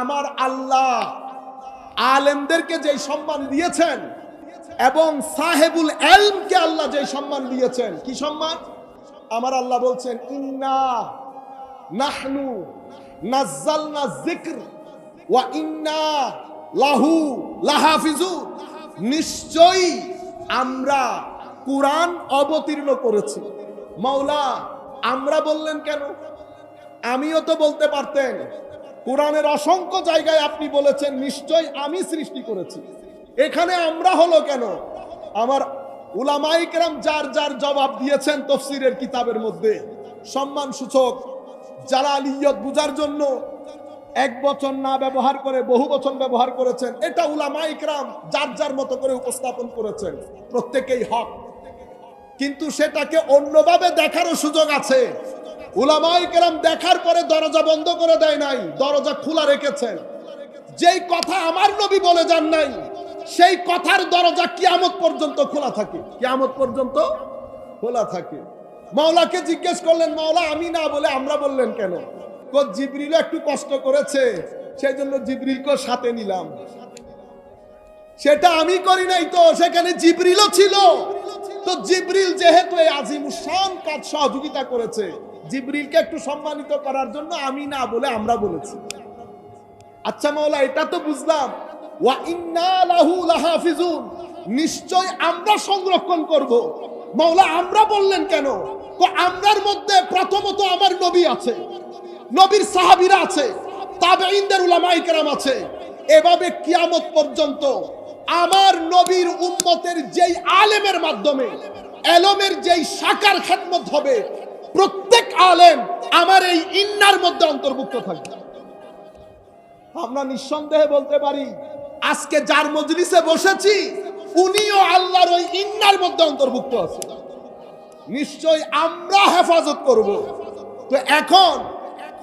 আমার আল্লাহ আলেমদেরকে যে সম্মান দিয়েছেন এবং সাহেবুল এলমকে আল্লাহ যে সম্মান দিয়েছেন, কি সম্মান? আমার আল্লাহ বলছেন, ইন্না নাহনু নাজ্জালনা যিকর ওয়া ইন্না লাহু লাহাফিজু নিশ্চয়ই আমরা কুরআন অবতীর্ণ করেছি। মাওলা, আমরা বললেন কেন? আমিও তো বলতে পারতেন কোরআনের অসংখ্য জায়গায় আপনি বলেছেন নিশ্চয় আমি সৃষ্টি করেছি। এখানে আমরা হলো কেন? আমার উলামাইকরাম যার যার জবাব দিয়েছেন তফসিরের কিতাবের মধ্যে। সম্মান সূচক জালালিয়ত বুঝার জন্য এক বছর না ব্যবহার করে বহু বছর ব্যবহার করেছেন। এটা উলামাইকরাম যার যার মতো করে উপস্থাপন করেছেন। প্রত্যেকেই হক। কিন্তু সেটাকে অন্যভাবে দেখারও সুযোগ আছে। উলামাই কেরাম দেখার পরে দরজা বন্ধ করে দেয় নাই, দরজা খোলা রেখেছেন যেই কথা আমার নবী বলে যান নাই, সেই কথার দরজা কিয়ামত পর্যন্ত খোলা থাকে। কিয়ামত পর্যন্ত খোলা থাকে। মাওলাকে জিজ্ঞেস করলেন, মাওলা, আমি না বলে আমরা বললেন কেন? জিবরিল একটু কষ্ট করেছে সেই জন্য জিবরিলকে সাথে নিলাম। সেটা আমি করি নাই তো, সেখানে জিবরিলও ছিল। তো জিবরিল যেহেতু এই আজিমুসান কাজ সহযোগিতা করেছে জিবরিলকে একটু সম্মানিত করার জন্য আমি না বলে আমরা বলেছি। আচ্ছা মাওলা, এটা তো বুঝলাম। নিশ্চয় আমরা সংরক্ষণ করব। মাওলা, আমরা বললেন কেন? আমরার মধ্যে প্রথমত আমার নবী আছে। নবীর সাহাবিরা আছে। তাবেঈনদের উলামায়ে কেরাম আছে। এভাবে কিয়ামত পর্যন্ত আমার নবীর উম্মতের যেই আলেমের মাধ্যমে, এলমের যেই সাকার খেদমত হবে প্রত্যেক আলেম আমার এই ইন্নার মধ্যে অন্তর্ভুক্ত থাকবে আমরা নিঃসন্দেহে বলতে পারি, আজকে যার মজলিসে বসেছি, উনিও আল্লাহর ওই ইন্নার মধ্যে অন্তর্ভুক্ত আছে। নিশ্চয় আমরা হেফাজত করব। তো এখন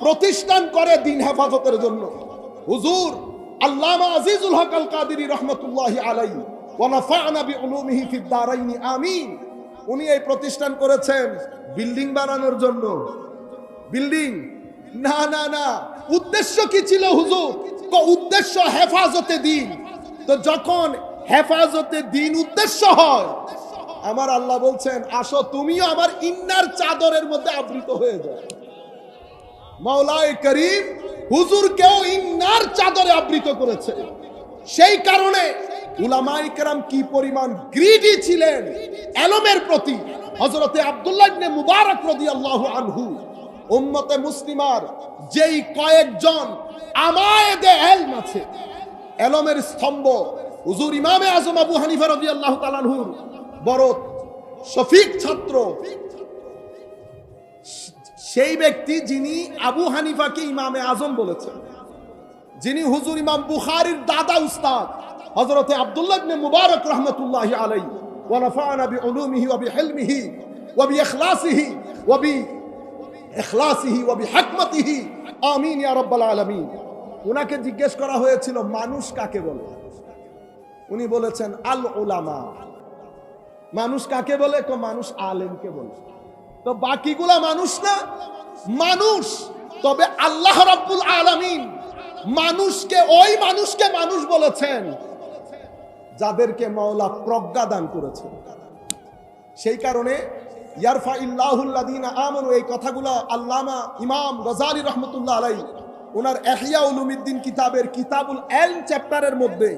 প্রতিষ্ঠান করে দিন হেফাজতের জন্য। হুজুর, আল্লামা আজিজুল হক আল কাদিরি রহমতুল্লাহ আলাই ওয়া নাফা'না বিউলুমিহি ফিদ দারাইনি আমিন। উনি এই প্রতিষ্ঠান করেছেন বিল্ডিং বানানোর জন্য। বিল্ডিং? না না না। উদ্দেশ্য কি ছিল হুজুর? উদ্দেশ্য হেফাজতে দিন। তো যখন হেফাজতে দিন উদ্দেশ্য হয়, আমার আল্লাহ বলছেন, আসো, তুমিও আমার ইন্নার চাদরের মধ্যে আবৃত হয়ে যাও। মাওলায় করিম হুজুরকেও ইন্নার চাদরে আবৃত করেছে। সেই কারণে উলামাই কেরাম কি পরিমাণ গ্রিডি ছিলেন? এলমের প্রতি হজরতে আব্দুল্লাহ ইবনে মুবারক রাদিয়াল্লাহু আনহু, উম্মতে মুসলিমার যেই কয়েকজন আমায়েদে এলম আছে, এলমের স্তম্ভ, হুজুর ইমামে আজম আবু হানিফা রাদিয়াল্লাহু তাআলা আনহুর বড় শফিক ছাত্র। সেই ব্যক্তি যিনি আবু হানিফাকে ইমামে আজম বলেছেন, যিনি হুজুর ইমাম বুখারীর দাদা উস্তাদ, হযরতে আব্দুল্লাহ ইবনে মুবারক রাহমাতুল্লাহি আলাইহি। বিইখলাসিহি ওয়া বি ইখলাসিহি ওয়া বিহিকমতিহি আমিন ইয়া রাব্বাল আলামিন উনাকে জিজ্ঞেস করা হয়েছিল, মানুষ কাকে বলে? উনি বলেছেন আল উলামা মানুষ কাকে বলে? তো মানুষ আলেমকে বলে। তো বাকিগুলা মানুষ না? মানুষ। তবে আল্লাহ রাব্বুল আলামিন মানুষকে, ওই মানুষকে মানুষ বলেছেন। যাদেরকে মাওলা প্রজ্ঞা দান করেছেন সেই কারণে ইয়ারফা ইল্লাহুল্লাদিনা আমানু, এই কথাগুলো আল্লামা ইমাম গজালি রহমতুল্লাহ আলাই ওনার এহিয়া উলুমিদ্দিন কিতাবের কিতাবুল এল চ্যাপ্টারের মধ্যে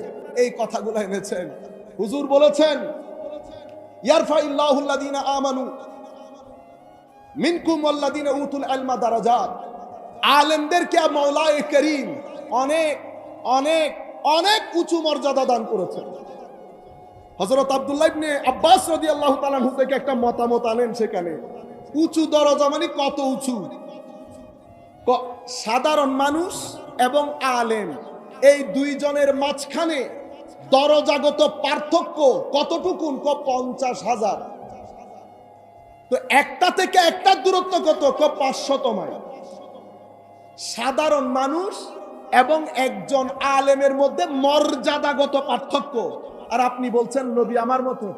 এই কথাগুলো এনেছেন। হুজুর বলেছেন, ইয়ারফা ইল্লাহুল্লাদিনা আমানু মিনকুম আল্লাদিনা উতুল আলমা দারাজাত। আলেমদেরকে মাওলায়ে করিম অনেক অনেক অনেক উঁচু মর্যাদা দান করেছেন। হজরত আব্দুল্লাহ ইবনে আব্বাস রাদিয়াল্লাহু তাআলা থেকে একটা মতামত আনেন সেখানে। উঁচু দরজা মানে কত উঁচু? সাধারণ মানুষ এবং আলেম। এই দুইজনের মাঝখানে দরজাগত পার্থক্য কতটুকুন? ক, পঞ্চাশ হাজার। তো একটা থেকে একটা দূরত্ব কত? ক পাঁচশত মাইল সাধারণ মানুষ এবং একজন আলেমের মধ্যে মর্যাদাগত পার্থক্য। আর আপনি বলছেন নবী আমার মতো।